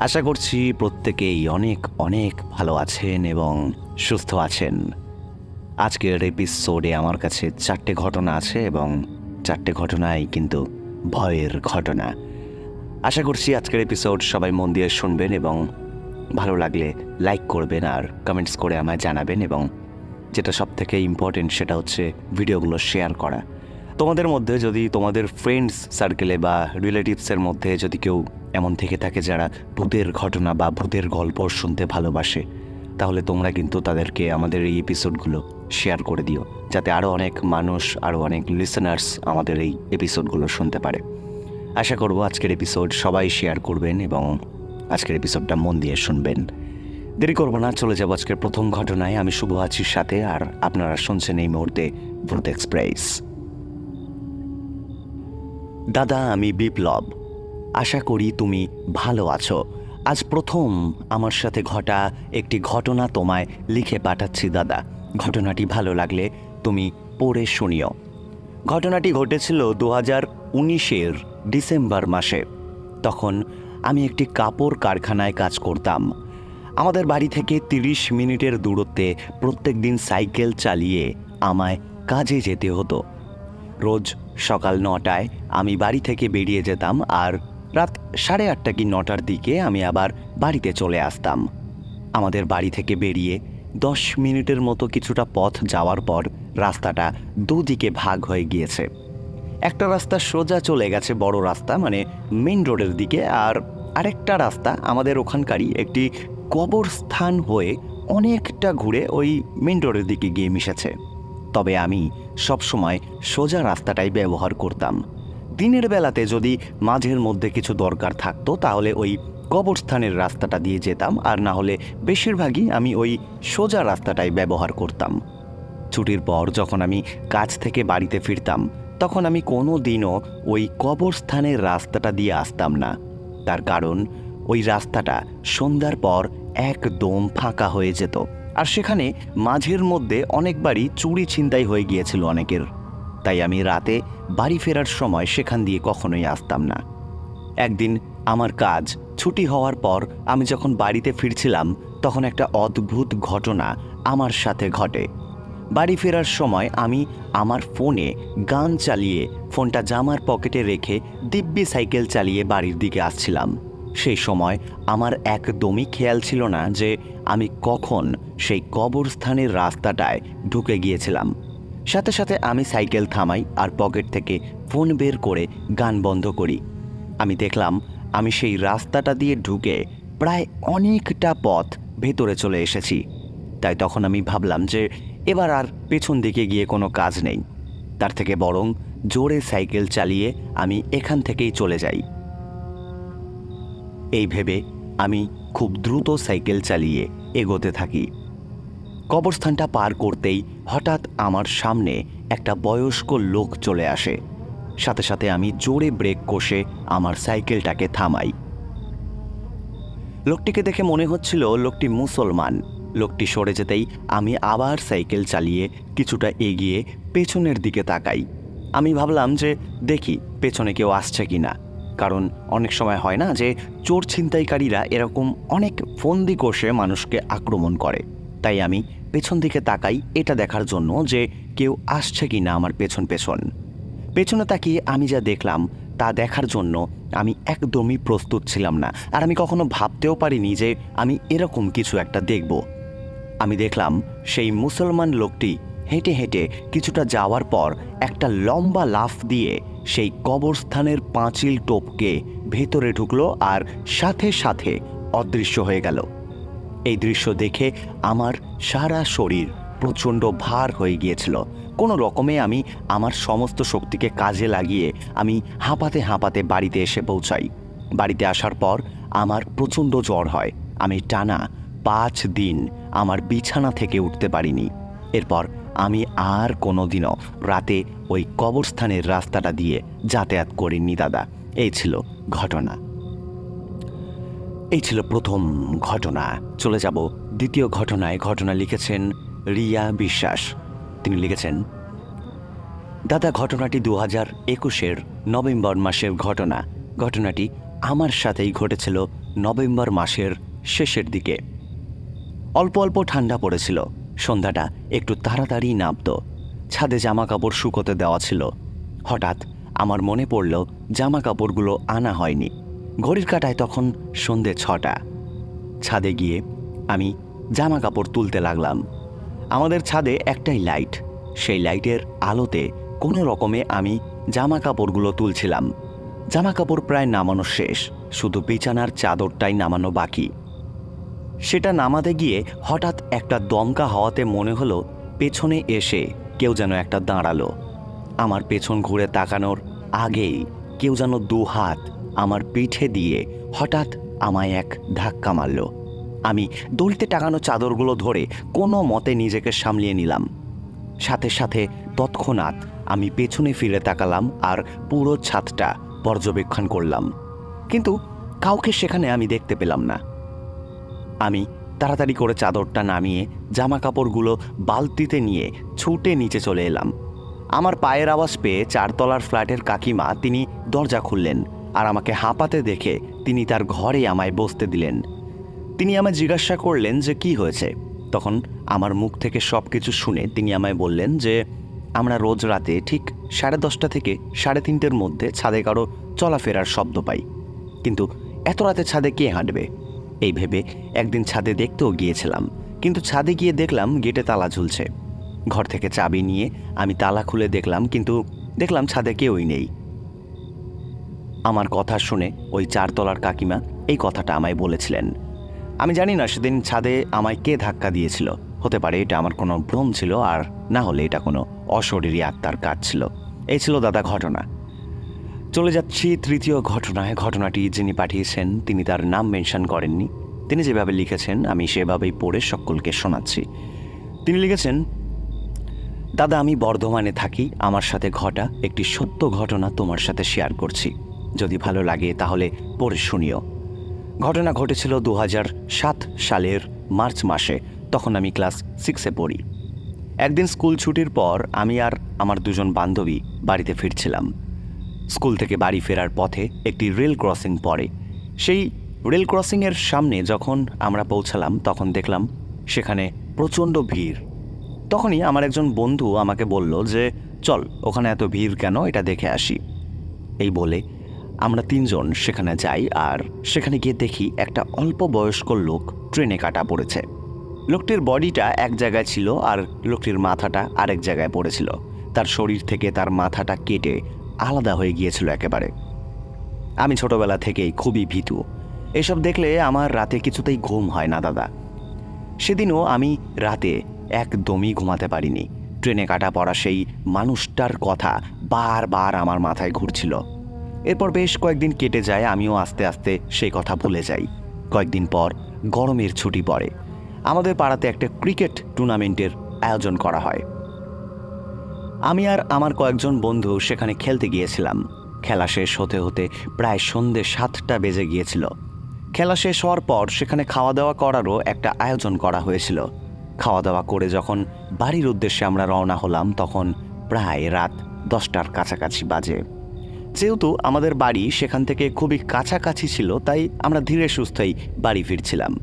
আশা করছি প্রত্যেকেই অনেক অনেক ভালো আছেন এবং সুস্থ আছেন। আজকের এপিসোডে আমার কাছে চারটে ঘটনা আছে এবং চারটে ঘটনাই কিন্তু ভয়ের ঘটনা। আশা করছি আজকের এপিসোড সবাই মন দিয়ে শুনবেন এবং ভালো লাগলে লাইক করবেন আর কমেন্টস করে আমায় জানাবেন এবং যেটা সব থেকে ইম্পর্টেন্ট সেটা হচ্ছে ভিডিওগুলো শেয়ার করা। তোমাদের মধ্যে যদি তোমাদের ফ্রেন্ডস সার্কেলে বা রিলেটিভসের মধ্যে যদি কেউ এমন থেকে থাকে যারা ভূতের ঘটনা বা ভূতের গল্প শুনতে ভালোবাসে, তাহলে তোমরা কিন্তু তাদেরকে আমাদের এই এপিসোডগুলো শেয়ার করে দিও, যাতে আরও অনেক মানুষ আরও অনেক লিসনার্স আমাদের এই এপিসোডগুলো শুনতে পারে। আশা করব আজকের এপিসোড সবাই শেয়ার করবেন এবং আজকের এপিসোডটা মন দিয়ে শুনবেন। দেরি করব না, চলে যাব আজকের প্রথম ঘটনায়। আমি শুভ আছির সাথে, আর আপনারা শুনছেন এই মুহূর্তে ভূত এক্সপ্রেস দাদা, আমি বিপ্লব। আশা করি তুমি ভালো আছো। আজ প্রথম আমার সাথে ঘটা একটি ঘটনা তোমায় লিখে পাঠাচ্ছি, দাদা। ঘটনাটি ভালো লাগলে তুমি পড়ে শুনিও। ঘটনাটি ঘটেছিল দু হাজার উনিশের ডিসেম্বর মাসে। তখন আমি একটি কাপড় কারখানায় কাজ করতাম। আমাদের বাড়ি থেকে তিরিশ মিনিটের দূরত্বে প্রত্যেক দিন সাইকেল চালিয়ে আমায় কাজে যেতে হতো। রোজ সকাল নটায় আমি বাড়ি থেকে বেরিয়ে যেতাম আর রাত সাড়ে আটটা কি নটার দিকে আমি আবার বাড়িতে চলে আসতাম। আমাদের বাড়ি থেকে বেরিয়ে দশ মিনিটের মতো কিছুটা পথ যাওয়ার পর রাস্তাটা দুদিকে ভাগ হয়ে গিয়েছে। একটা রাস্তা সোজা চলে গেছে, বড় রাস্তা মানে মেন রোডের দিকে, আর আরেকটা রাস্তা আমাদের ওখানকারই একটি কবরস্থান হয়ে অনেকটা ঘুরে ওই মেন রোডের দিকে গিয়ে মিশেছে। তবে আমি সবসময় সোজা রাস্তাটাই ব্যবহার করতাম। দিনের বেলাতে যদি মাঝের মধ্যে কিছু দরকার থাকতো, তাহলে ওই কবরস্থানের রাস্তাটা দিয়ে যেতাম, আর না হলে বেশিরভাগই আমি ওই সোজা রাস্তাটাই ব্যবহার করতাম। ছুটির পর যখন আমি কাজ থেকে বাড়িতে ফিরতাম, তখন আমি কোনো দিনও ওই কবরস্থানের রাস্তাটা দিয়ে আসতাম না। তার কারণ, ওই রাস্তাটা সন্ধ্যার পর একদম ফাঁকা হয়ে যেত। আর সেখানে মাঝের মধ্যে অনেকবারই চুরি ছিনতাই হয়ে গিয়েছিল অনেকের। তাই আমি রাতে বাড়ি ফেরার সময় সেখান দিয়ে কখনোই আসতাম না। একদিন আমার কাজ ছুটি হওয়ার পর আমি যখন বাড়িতে ফিরছিলাম, তখন একটা অদ্ভুত ঘটনা আমার সাথে ঘটে। বাড়ি ফেরার সময় আমি আমার ফোনে গান চালিয়ে, ফোনটা জামার পকেটে রেখে দিব্যি সাইকেল চালিয়ে বাড়ির দিকে আসছিলাম। সেই সময় আমার একদমই খেয়াল ছিল না যে আমি কখন সেই কবরস্থানের রাস্তাটায় ঢুকে গিয়েছিলাম। সাথে সাথে আমি সাইকেল থামাই আর পকেট থেকে ফোন বের করে গান বন্ধ করি। আমি দেখলাম আমি সেই রাস্তাটা দিয়ে ঢুকে প্রায় অনেকটা পথ ভেতরে চলে এসেছি। তাই তখন আমি ভাবলাম যে এবার আর পেছন দিকে গিয়ে কোনো কাজ নেই। তার থেকে বরং জোরে সাইকেল চালিয়ে আমি এখান থেকেই চলে যাই। এই ভেবে আমি খুব দ্রুত সাইকেল চালিয়ে এগোতে থাকি। কবরস্থানটা পার করতেই হঠাৎ আমার সামনে একটা বয়স্ক লোক চলে আসে। সাথে সাথে আমি জোরে ব্রেক কষে আমার সাইকেলটাকে থামাই। লোকটিকে দেখে মনে হচ্ছিল লোকটি মুসলমান। লোকটি সরে যেতেই আমি আবার সাইকেল চালিয়ে কিছুটা এগিয়ে পেছনের দিকে তাকাই। আমি ভাবলাম যে, দেখি, পেছনে কেউ আসছে কি না কারণ অনেক সময় হয় না যে চোর ছিনতাইকারীরা এরকম অনেক ফন্দি কষে মানুষকে আক্রমণ করে। তাই আমি পেছন দিকে তাকাই এটা দেখার জন্য যে কেউ আসছে কি না আমার পেছন পেছন। পেছনে তাকিয়ে আমি যা দেখলাম তা দেখার জন্য আমি একদমই প্রস্তুত ছিলাম না। আর আমি কখনো ভাবতেও পারিনি যে আমি এরকম কিছু একটা দেখব। আমি দেখলাম সেই মুসলমান লোকটি হেঁটে হেঁটে কিছুটা যাওয়ার পর একটা লম্বা লাফ দিয়ে সেই কবরস্থানের পাঁচিল টোপকে ভেতরে ঢুকলো আর সাথে সাথে অদৃশ্য হয়ে গেল। এই দৃশ্য দেখে আমার সারা শরীর প্রচণ্ড ভার হয়ে গিয়েছিল। কোনো রকমে আমি আমার সমস্ত শক্তিকে কাজে লাগিয়ে আমি হাঁপাতে হাঁপাতে বাড়িতে এসে পৌঁছাই। বাড়িতে আসার পর আমার প্রচণ্ড জ্বর হয়। আমি টানা পাঁচ দিন আমার বিছানা থেকে উঠতে পারিনি। এরপর আমি আর কোনোদিনও রাতে ওই কবরস্থানের রাস্তাটা দিয়ে যাতায়াত করিনি, দাদা। এই ছিল ঘটনা। এই ছিল প্রথম ঘটনা। চলে যাব দ্বিতীয় ঘটনায়। ঘটনা লিখেছেন রিয়া বিশ্বাস। তিনি লিখেছেন, দাদা, ঘটনাটি দু হাজার একুশের নভেম্বর মাসের ঘটনা। ঘটনাটি আমার সাথেই ঘটেছিল নভেম্বর মাসের শেষের দিকে। অল্প অল্প ঠান্ডা পড়েছিল। সন্ধ্যাটা একটু তাড়াতাড়ি নামত। ছাদে জামা কাপড় শুকোতে দেওয়া ছিল। হঠাৎ আমার মনে পড়ল জামা কাপড়গুলো আনা হয়নি। ঘড়ির কাটায় তখন সন্ধে ছটা। ছাদে গিয়ে আমি জামা কাপড় তুলতে লাগলাম। আমাদের ছাদে একটাই লাইট। সেই লাইটের আলোতে কোনো রকমে আমি জামা কাপড়গুলো তুলছিলাম। জামা কাপড় প্রায় নামানো শেষ। শুধু বিছানার চাদরটাই নামানো বাকি। সেটা নামাতে গিয়ে হঠাৎ একটা দমকা হাওয়াতে মনে হলো পেছনে এসে কেউ যেন একটা দাঁড়াল। আমার পেছন ঘুরে তাকানোর আগেই কেউ যেন দু হাত আমার পিঠে দিয়ে হঠাৎ আমায় এক ধাক্কা মারল। আমি দড়িতে টাঙানো চাদরগুলো ধরে কোনো মতে নিজেকে সামলিয়ে নিলাম। সাথে সাথে তৎক্ষণাৎ আমি পেছনে ফিরে তাকালাম আর পুরো ছাদটা পর্যবেক্ষণ করলাম। কিন্তু কাউকে সেখানে আমি দেখতে পেলাম না। আমি তাড়াতাড়ি করে চাদরটা নামিয়ে জামা কাপড়গুলো বালতিতে নিয়ে ছুটে নিচে চলে এলাম। আমার পায়ের আওয়াজ পেয়ে চারতলার ফ্ল্যাটের কাকিমা তিনি দরজা খুললেন আর আমাকে হাঁপাতে দেখে তিনি তার ঘরে আমায় বসতে দিলেন। তিনি আমায় জিজ্ঞাসা করলেন যে কি হয়েছে। তখন আমার মুখ থেকে সব কিছু শুনে তিনি আমায় বললেন যে, আমরা রোজ রাতে ঠিক সাড়ে দশটা থেকে সাড়ে তিনটের মধ্যে ছাদে কারও চলাফেরার শব্দ পাই। কিন্তু এত রাতে ছাদে কে হাঁটবে? এই ভেবে একদিন ছাদে দেখতেও গিয়েছিলাম, কিন্তু ছাদে গিয়ে দেখলাম গেটে তালা ঝুলছে। ঘর থেকে চাবি নিয়ে আমি তালা খুলে দেখলাম, কিন্তু দেখলাম ছাদে কেউই নেই। আমার কথা শুনে ওই চারতলার কাকিমা এই কথাটা আমায় বলেছিলেন। আমি জানি না সেদিন ছাদে আমায় কে ধাক্কা দিয়েছিল, হতে পারে এটা আমার কোনো ভ্রম ছিল আর না হলে এটা কোনো অশরীরী আত্মার কাজ ছিল। এই ছিল দাদা ঘটনা। চলে যাচ্ছি তৃতীয় ঘটনায়। ঘটনাটি যিনি পাঠিয়েছেন, তিনি তার নাম মেনশন করেননি। তিনি যেভাবে লিখেছেন, আমি সেভাবেই পড়ে সকলকে শোনাচ্ছি। তিনি লিখেছেন, দাদা, আমি বর্ধমানে থাকি। আমার সাথে ঘটা একটি সত্য ঘটনা তোমার সাথে শেয়ার করছি। যদি ভালো লাগে তাহলে পড়ে শুনিও। ঘটনা ঘটেছিল দু সাত সালের মার্চ মাসে। তখন আমি ক্লাস সিক্সে পড়ি। একদিন স্কুল ছুটির পর আমি আর আমার দুজন বান্ধবী বাড়িতে ফিরছিলাম। স্কুল থেকে বাড়ি ফেরার পথে একটি রেল ক্রসিং পড়ে। সেই রেল ক্রসিংয়ের সামনে যখন আমরা পৌঁছালাম, তখন দেখলাম সেখানে প্রচণ্ড ভিড়। তখনই আমার একজন বন্ধু আমাকে বলল যে, চল, ওখানে এত ভিড় কেন? এটা দেখে আসি। এই বলে আমরা তিনজন সেখানে যাই আর সেখানে গিয়ে দেখি একটা অল্প বয়স্ক লোক ট্রেনে কাটা পড়েছে। লোকটির বডিটা এক জায়গায় ছিল আর লোকটির মাথাটা আরেক জায়গায় পড়েছিল। তার শরীর থেকে তার মাথাটা কেটে আলাদা হয়ে গিয়েছিল একেবারে। আমি ছোটবেলা থেকেই খুবই ভীতু। এসব দেখলে আমার রাতে কিছুতেই ঘুম হয় না, দাদা। সেদিনও আমি রাতে একদমই ঘুমাতে পারিনি। ট্রেনে কাটা পড়া সেই মানুষটার কথা বারবার আমার মাথায় ঘুরছিল। এরপর বেশ কয়েকদিন কেটে যায়, আমিও আস্তে আস্তে সেই কথা ভুলে যাই। কয়েকদিন পর গরমের ছুটি পড়ে। আমাদের পাড়াতে একটা ক্রিকেট টুর্নামেন্টের আয়োজন করা হয়। আমি আর আমার কয়েকজন বন্ধু সেখানে খেলতে গিয়েছিলাম। খেলা শেষ হতে হতে প্রায় সন্ধে সাতটা বেজে গিয়েছিল। খেলা শেষ হওয়ার পর সেখানে খাওয়া দাওয়া করারও একটা আয়োজন করা হয়েছিল। খাওয়া দাওয়া করে যখন বাড়ির উদ্দেশ্যে আমরা রওনা হলাম, তখন প্রায় রাত দশটার কাছাকাছি বাজে। যেহেতু আমাদের বাড়ি সেখান থেকে খুবই কাছাকাছি ছিল, তাই আমরা ধীরে সুস্থই বাড়ি ফিরছিলাম।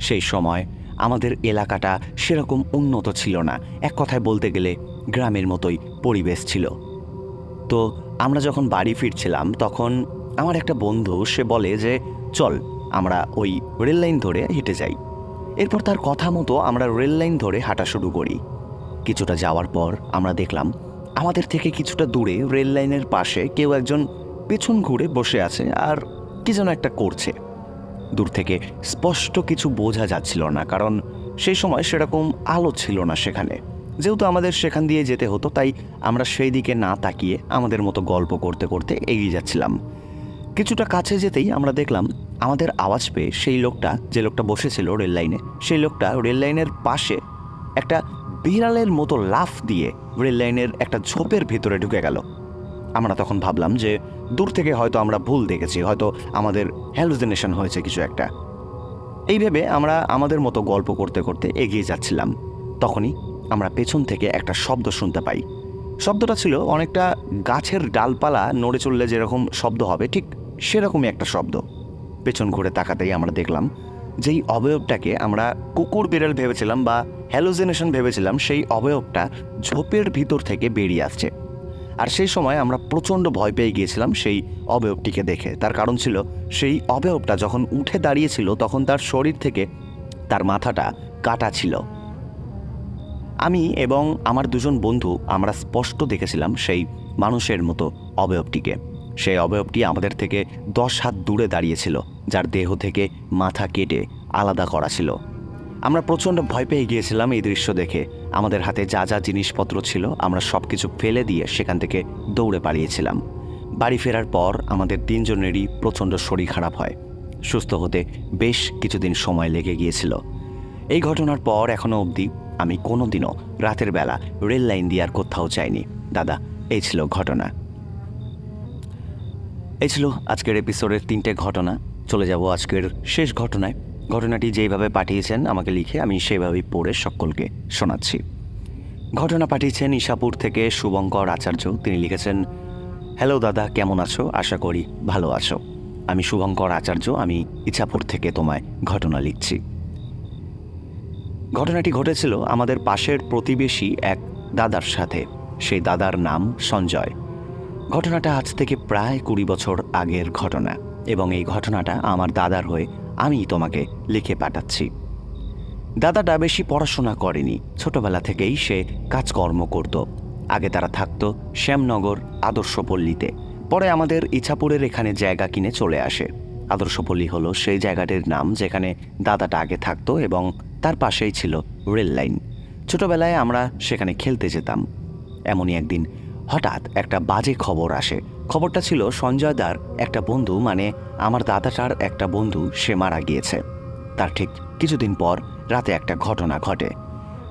সেই সময় আমাদের এলাকাটা সেরকম উন্নত ছিল না। এক কথায় বলতে গেলে গ্রামের মতোই পরিবেশ ছিল। তো আমরা যখন বাড়ি ফিরছিলাম, তখন আমার একটা বন্ধু, সে বলে যে, চল, আমরা ওই রেল লাইন ধরে হেঁটে যাই। এরপর তার কথা মতো আমরা রেল লাইন ধরে হাঁটা শুরু করি। কিছুটা যাওয়ার পর আমরা দেখলাম, আমাদের থেকে কিছুটা দূরে রেল লাইনের পাশে কেউ একজন পেছন ঘুরে বসে আছে আর কি যেন একটা করছে। দূর থেকে স্পষ্ট কিছু বোঝা যাচ্ছিল না, কারণ সেই সময় সেরকম আলো ছিল না সেখানে। যেহেতু আমাদের সেখান দিয়ে যেতে হতো, তাই আমরা সেই দিকে না তাকিয়ে আমাদের মতো গল্প করতে করতে এগিয়ে যাচ্ছিলাম। কিছুটা কাছে যেতেই আমরা দেখলাম আমাদের আওয়াজ পেয়ে সেই লোকটা, যে লোকটা বসেছিল রেল লাইনে, সেই লোকটা রেল লাইনের পাশে একটা বিড়ালের মতো লাফ দিয়ে রেল লাইনের একটা ঝোপের ভিতরে ঢুকে গেল। আমরা তখন ভাবলাম যে দূর থেকে হয়তো আমরা ভুল দেখেছি, হয়তো আমাদের হ্যালুজিনেশন হয়েছে কিছু একটা। এই ভেবে আমরা আমাদের মতো গল্প করতে করতে এগিয়ে যাচ্ছিলাম। তখনই আমরা পেছন থেকে একটা শব্দ শুনতে পাই। শব্দটা ছিল অনেকটা গাছের ডালপালা নড়ে চললে যেরকম শব্দ হবে, ঠিক সেরকমই একটা শব্দ। পেছন ঘুরে তাকাতেই আমরা দেখলাম যেই অবয়বটাকে আমরা কুকুর বিড়াল ভেবেছিলাম বা হ্যালোজেনেশন ভেবেছিলাম, সেই অবয়বটা ঝোপের ভিতর থেকে বেরিয়ে আসছে। আর সেই সময় আমরা প্রচণ্ড ভয় পেয়ে গিয়েছিলাম সেই অবয়বটিকে দেখে। তার কারণ ছিল সেই অবয়বটা যখন উঠে দাঁড়িয়েছিল, তখন তার শরীর থেকে তার মাথাটা কাটা ছিল। আমি এবং আমার দুজন বন্ধু আমরা স্পষ্ট দেখেছিলাম সেই মানুষের মতো অবয়বটিকে। সেই অবয়বটি আমাদের থেকে দশ হাত দূরে দাঁড়িয়েছিল, যার দেহ থেকে মাথা কেটে আলাদা করা ছিল। আমরা প্রচণ্ড ভয় পেয়ে গিয়েছিলাম এই দৃশ্য দেখে। আমাদের হাতে যা যা জিনিসপত্র ছিল, আমরা সব কিছু ফেলে দিয়ে সেখান থেকে দৌড়ে পালিয়েছিলাম। বাড়ি ফেরার পর আমাদের তিনজনেরই প্রচণ্ড শরীর খারাপ হয়। সুস্থ হতে বেশ কিছুদিন সময় লেগে গিয়েছিল। এই ঘটনার পর এখনও অবধি আমি কোনোদিনও রাতের বেলা রেল লাইন দিয়ে আর কোথাও যাইনি। দাদা, এই ছিল ঘটনা। এই ছিল আজকের এপিসোডের তিনটে ঘটনা। চলে যাব আজকের শেষ ঘটনায়। ঘটনাটি যেইভাবে পাঠিয়েছেন আমাকে লিখে আমি সেভাবেই পড়ে সকলকে শোনাচ্ছি। ঘটনা পাঠিয়েছেন ইশাপুর থেকে শুভঙ্কর আচার্য। তিনি লিখেছেন, হ্যালো দাদা, কেমন আছো? আশা করি ভালো আছো। আমি শুভঙ্কর আচার্য, আমি ইছাপুর থেকে তোমায় ঘটনা লিখছি। ঘটনাটি ঘটেছিল আমাদের পাশের প্রতিবেশী এক দাদার সাথে। সেই দাদার নাম সঞ্জয়। ঘটনাটা আজ থেকে প্রায় কুড়ি বছর আগের ঘটনা এবং এই ঘটনাটা আমার দাদার হয়ে আমি তোমাকে লিখে পাঠাচ্ছি। দাদাটা বেশি পড়াশোনা করেনি। ছোটবেলা থেকেই সে কাজকর্ম করত। আগে তারা থাকতো শ্যামনগর আদর্শপল্লীতে। পরে আমাদের ইছাপুরের এখানে জায়গা কিনে চলে আসে। আদর্শপল্লী হলো সেই জায়গাটির নাম যেখানে দাদাটা আগে থাকতো এবং তার পাশেই ছিল রেল লাইন। ছোটবেলায় আমরা সেখানে খেলতে যেতাম। এমনই একদিন হঠাৎ একটা বাজে খবর আসে। খবরটা ছিল সঞ্জয় দার একটা বন্ধু মানে আমার দাদাটার একটা বন্ধু, সে মারা গিয়েছে। তার ঠিক কিছুদিন পর রাতে একটা ঘটনা ঘটে।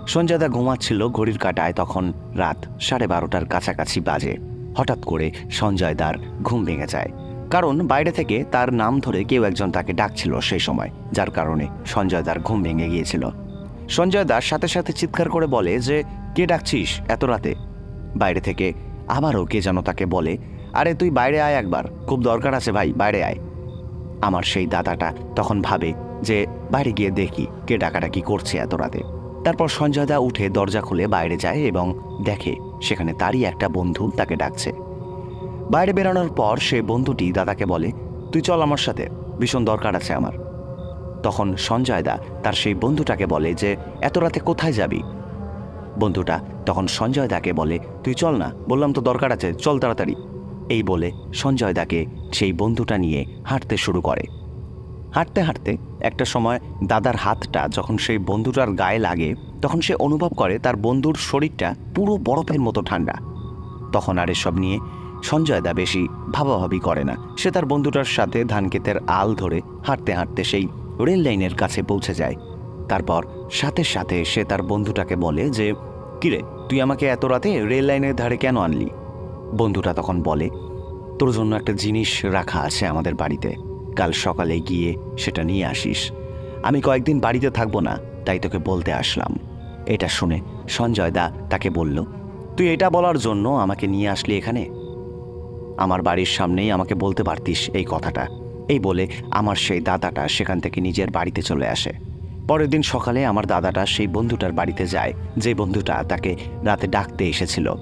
সঞ্জয় দা ঘুমাচ্ছিল ঘড়ির কাটায়, তখন রাত সাড়ে বারোটার কাছাকাছি বাজে। হঠাৎ করে সঞ্জয় দার ঘুম ভেঙে যায়। কারণ বাইরে থেকে তার নাম ধরে কেউ একজন তাকে ডাকছিল সেই সময়, যার কারণে সঞ্জয় দার ঘুম ভেঙে গিয়েছিল। সঞ্জয় দার সাথে সাথে চিৎকার করে বলে যে, কে ডাকছিস এত রাতে? বাইরে থেকে আবারও কে যেন তাকে বলে, আরে তুই বাইরে আয় একবার, খুব দরকার আছে ভাই, বাইরে আয়। আমার সেই দাদাটা তখন ভাবে যে, বাইরে গিয়ে দেখি কে ডাকাডাকি করছে এত রাতে। তারপর সঞ্জয় দা উঠে দরজা খুলে বাইরে যায় এবং দেখে সেখানে তারই একটা বন্ধু তাকে ডাকছে। বাইরে বেরোনোর পর সে বন্ধুটি দাদাকে বলে, তুই চল আমার সাথে, ভীষণ দরকার আছে আমার। তখন সঞ্জয় দা তার সেই বন্ধুটাকে বলে যে, এত রাতে কোথায় যাবি? বন্ধুটা তখন সঞ্জয় দাকে বলে, তুই চল না, বললাম তো দরকার আছে, চল তাড়াতাড়ি। এই বলে সঞ্জয় দাকে সেই বন্ধুটা নিয়ে হাঁটতে শুরু করে। হাঁটতে হাঁটতে একটা সময় দাদার হাতটা যখন সেই বন্ধুটার গায়ে লাগে, তখন সে অনুভব করে তার বন্ধুর শরীরটা পুরো বরফের মতো ঠান্ডা। তখন আর এসব নিয়ে সঞ্জয় দা বেশি ভাবাভাবি করে না। সে তার বন্ধুটার সাথে ধানক্ষেতের আল ধরে হাঁটতে হাঁটতে সেই রেল লাইনের কাছে পৌঁছে যায়। তারপর সাথে সাথে সে তার বন্ধুটাকে বলে যে, কিরে, তুই আমাকে এত রাতে রেল লাইনের ধারে কেন আনলি? বন্ধুটা তখন বলে, তোর জন্য একটা জিনিস রাখা আছে আমাদের বাড়িতে। কাল সকালে গিয়ে সেটা নিয়ে আসিস। আমি কয়েকদিন বাড়িতে থাকব না, তাই তোকে বলতে আসলাম। এটা শুনে সঞ্জয় দা তাকে বলল, তুই এটা বলার জন্য আমাকে নিয়ে আসলি এখানে? আমার বাড়ির সামনেই আমাকে বলতে পারতিস এই কথাটা। এই বলে আমার সেই দাদাটা সেখান থেকে নিজের বাড়িতে চলে আসে। পরের দিন সকালে আমার দাদাটা সেই বন্ধুটার বাড়িতে যায়, যে বন্ধুটা তাকে রাতে ডাকতে এসেছিল।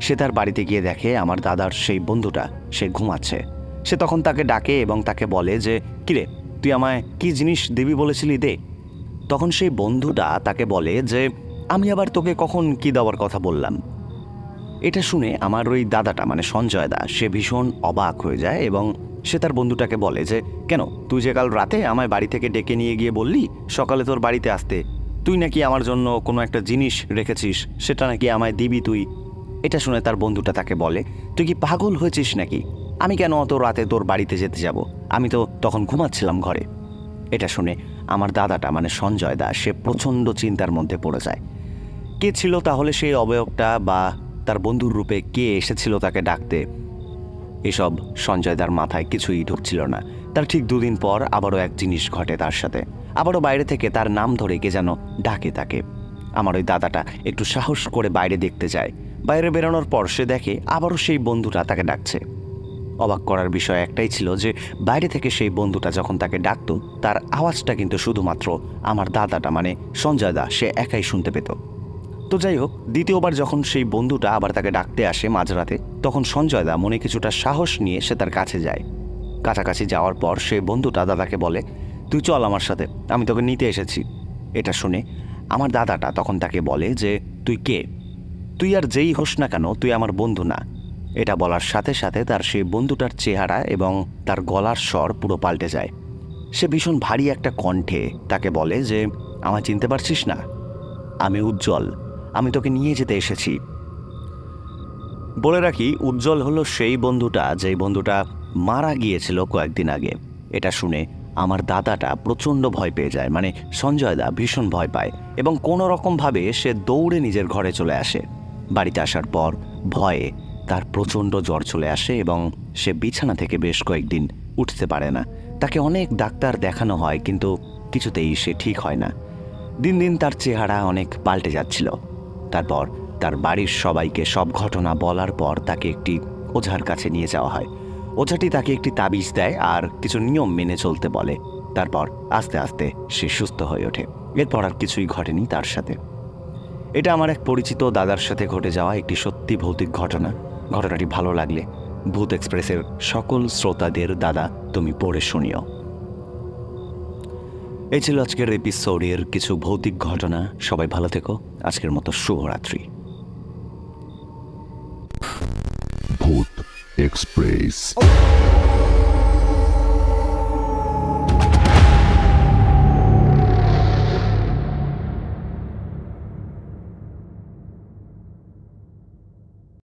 সে তার বাড়িতে গিয়ে দেখে আমার দাদার সেই বন্ধুটা, সে ঘুমাচ্ছে। সে তখন তাকে ডাকে এবং তাকে বলে যে, কিরে, তুই আমায় কি জিনিস দিবি বলেছিলি দে? তখন সেই বন্ধুটা তাকে বলে যে, আমি আবার তোকে কখন কি দেওয়ার কথা বললাম? এটা শুনে আমার ওই দাদাটা মানে সঞ্জয় দা, সে ভীষণ অবাক হয়ে যায় এবং সে তার বন্ধুটাকে বলে যে, কেন, তুই যে কাল রাতে আমায় বাড়ি থেকে ডেকে নিয়ে গিয়ে বললি, সকালে তোর বাড়িতে আসতে, তুই নাকি আমার জন্য কোনো একটা জিনিস রেখেছিস, সেটা নাকি আমায় দিবি তুই? এটা শুনে তার বন্ধুটা তাকে বলে, তুই কি পাগল হয়েছিস নাকি? আমি কেন অত রাতে তোর বাড়িতে যেতে যাব? আমি তো তখন ঘুমাচ্ছিলাম ঘরে। এটা শুনে আমার দাদাটা মানে সঞ্জয় দাস সে প্রচণ্ড চিন্তার মধ্যে পড়ে যায়। কে ছিল তাহলে সেই অবয়বটা বা তার বন্ধুর রূপে কে এসেছিল তাকে ডাকতে। এসব সঞ্জয়দার মাথায় কিছুই ঢুকছিল না। তার ঠিক দুদিন পর আবারও এক জিনিস ঘটে তার সাথে। আবারও বাইরে থেকে তার নাম ধরে কে যেন ডাকে তাকে। আমার ওই দাদাটা একটু সাহস করে বাইরে দেখতে যায়। বাইরে বেরোনোর পর সে দেখে আবারও সেই বন্ধুটা তাকে ডাকছে। অবাক করার বিষয় একটাই ছিল যে, বাইরে থেকে সেই বন্ধুটা যখন তাকে ডাকতো, তার আওয়াজটা কিন্তু শুধুমাত্র আমার দাদাটা মানে সঞ্জয় দা সে একাই শুনতে পেত। তো যাই হোক, দ্বিতীয়বার যখন সেই বন্ধুটা আবার তাকে ডাকতে আসে মাঝরাতে, তখন সঞ্জয় দা মনে কিছুটা সাহস নিয়ে সে তার কাছে যায়। কাছাকাছি যাওয়ার পর সেই বন্ধুটা দাদাকে বলে, তুই চল আমার সাথে, আমি তোকে নিতে এসেছি। এটা শুনে আমার দাদাটা তখন তাকে বলে যে, তুই কে? তুই আর যেই হোস না কেন, তুই আমার বন্ধু না। এটা বলার সাথে সাথে তার সেই বন্ধুটার চেহারা এবং তার গলার স্বর পুরো পাল্টে যায়। সে ভীষণ ভারী একটা কণ্ঠে তাকে বলে যে, আমায় চিনতে পারছিস না? আমি উজ্জ্বল। আমি তোকে নিয়ে যেতে এসেছি। বলে রাখি, উজ্জ্বল হলো সেই বন্ধুটা, যেই বন্ধুটা মারা গিয়েছিল কয়েকদিন আগে। এটা শুনে আমার দাদাটা প্রচণ্ড ভয় পেয়ে যায় মানে সঞ্জয় দা ভীষণ ভয় পায় এবং কোনো রকমভাবে সে দৌড়ে নিজের ঘরে চলে আসে। বাড়িতে আসার পর ভয়ে তার প্রচণ্ড জ্বর চলে আসে এবং সে বিছানা থেকে বেশ কয়েকদিন উঠতে পারে না। তাকে অনেক ডাক্তার দেখানো হয়, কিন্তু কিছুতেই সে ঠিক হয় না। দিন দিন তার চেহারা অনেক পাল্টে যাচ্ছিল। তারপর তার বাড়ির সবাইকে সব ঘটনা বলার পর তাকে একটি ওঝার কাছে নিয়ে যাওয়া হয়। ওঝাটি তাকে একটি তাবিজ দেয় আর কিছু নিয়ম মেনে চলতে বলে। তারপর আস্তে আস্তে সে সুস্থ হয়ে ওঠে। এরপর আর কিছুই ঘটেনি তার সাথে। এটা আমার এক পরিচিত দাদার সাথে ঘটে যাওয়া একটি সত্যি ভৌতিক ঘটনা। ঘটনাটি ভালো লাগলে ভূত এক্সপ্রেসের সকল শ্রোতাদের, দাদা, তুমি পড়ে শুনিও। এই ছিল আজকের এপিসোডের কিছু ভৌতিক ঘটনা। সবাই ভালো থেকো। আজকের মতো শুভরাত্রি। ভূত এক্সপ্রেস।